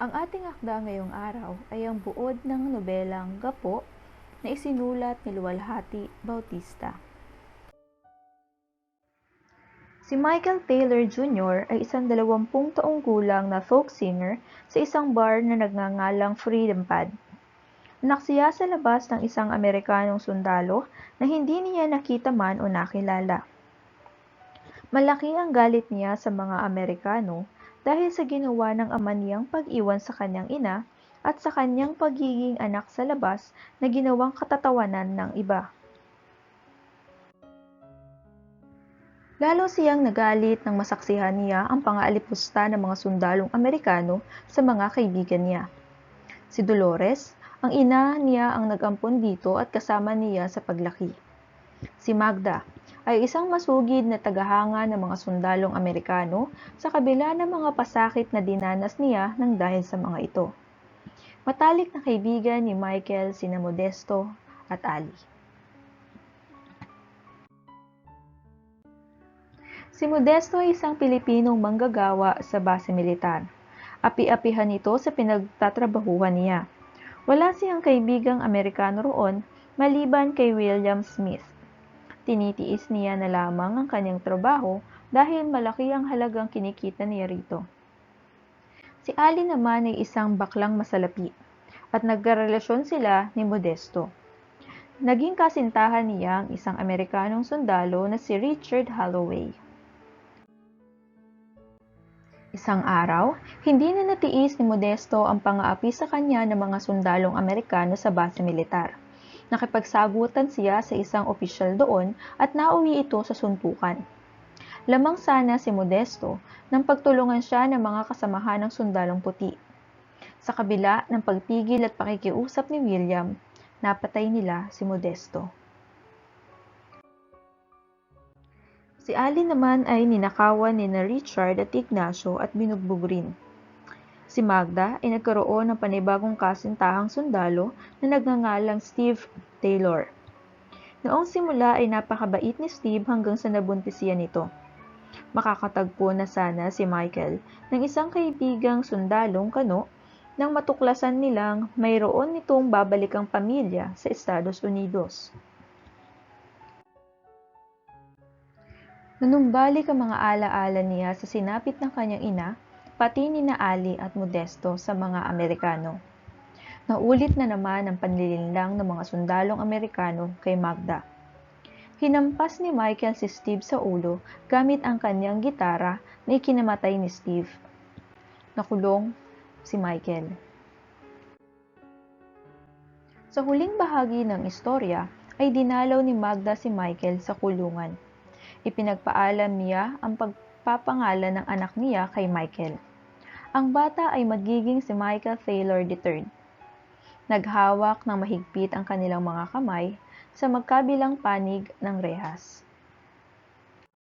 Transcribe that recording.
Ang ating akda ngayong araw ay ang buod ng nobelang Gapo na isinulat ni Luwalhati Bautista. Si Michael Taylor Jr. ay isang dalawampung taong gulang na folk singer sa isang bar na nagngangalang Freedom Pad. Anak siya sa labas ng isang Amerikanong sundalo na hindi niya nakita man o nakilala. Malaki ang galit niya sa mga Amerikano dahil sa ginawa ng ama niyang pag-iwan sa kanyang ina at sa kanyang pagiging anak sa labas na ginawang katatawanan ng iba. Lalo siyang nagalit nang masaksihan niya ang pangaalipusta ng mga sundalong Amerikano sa mga kaibigan niya. Si Dolores, ang ina niya ang nag-ampon dito at kasama niya sa paglaki. Si Magda ay isang masugid na tagahanga ng mga sundalong Amerikano sa kabila ng mga pasakit na dinanas niya ng dahil sa mga ito. Matalik na kaibigan ni Michael sina Modesto at Ali. Si Modesto ay isang Pilipinong manggagawa sa base militar. Api-apihan ito sa pinagtatrabahuhan niya. Wala siyang kaibigang Amerikano roon maliban kay William Smith. Tinitiis niya na lamang ang kanyang trabaho dahil malaki ang halagang kinikita niya rito. Si Ali naman ay isang baklang masalapi at nagkarelasyon sila ni Modesto. Naging kasintahan niya ang isang Amerikanong sundalo na si Richard Holloway. Isang araw, hindi na natiis ni Modesto ang pangaapi sa kanya ng mga sundalong Amerikano sa base militar. Nakipagsagutan siya sa isang opisyal doon at nauwi ito sa suntukan. Lamang sana si Modesto nang pagtulungan siya ng mga kasamahan ng sundalong puti. Sa kabila ng pagpigil at pakikiusap ni William, napatay nila si Modesto. Si Ali naman ay ninakawan ni na Richard at Ignacio at binugbog rin. Si Magda ay nagkaroon ng panibagong kasintahang sundalo na nagngangalang Steve Taylor. Noong simula ay napakabait ni Steve hanggang sa nabuntis siya nito. Makakatagpo na sana si Michael ng isang kaibigang sundalong kano nang matuklasan nilang mayroon nitong babalik ang pamilya sa Estados Unidos. Nanumbalik ang mga alaala niya sa sinapit ng kanyang ina, pati ni na Ali at Modesto sa mga Amerikano. Naulit na naman ang panlilinlang ng mga sundalong Amerikano kay Magda. Hinampas ni Michael si Steve sa ulo gamit ang kanyang gitara na ikinamatay ni Steve. Nakulong si Michael. Sa huling bahagi ng istorya ay dinalaw ni Magda si Michael sa kulungan ipinagpaalam niya ang pagpapangalan ng anak niya kay Michael. Ang bata ay magiging si Michael Taylor III. Naghawak ng mahigpit ang kanilang mga kamay sa magkabilang panig ng rehas.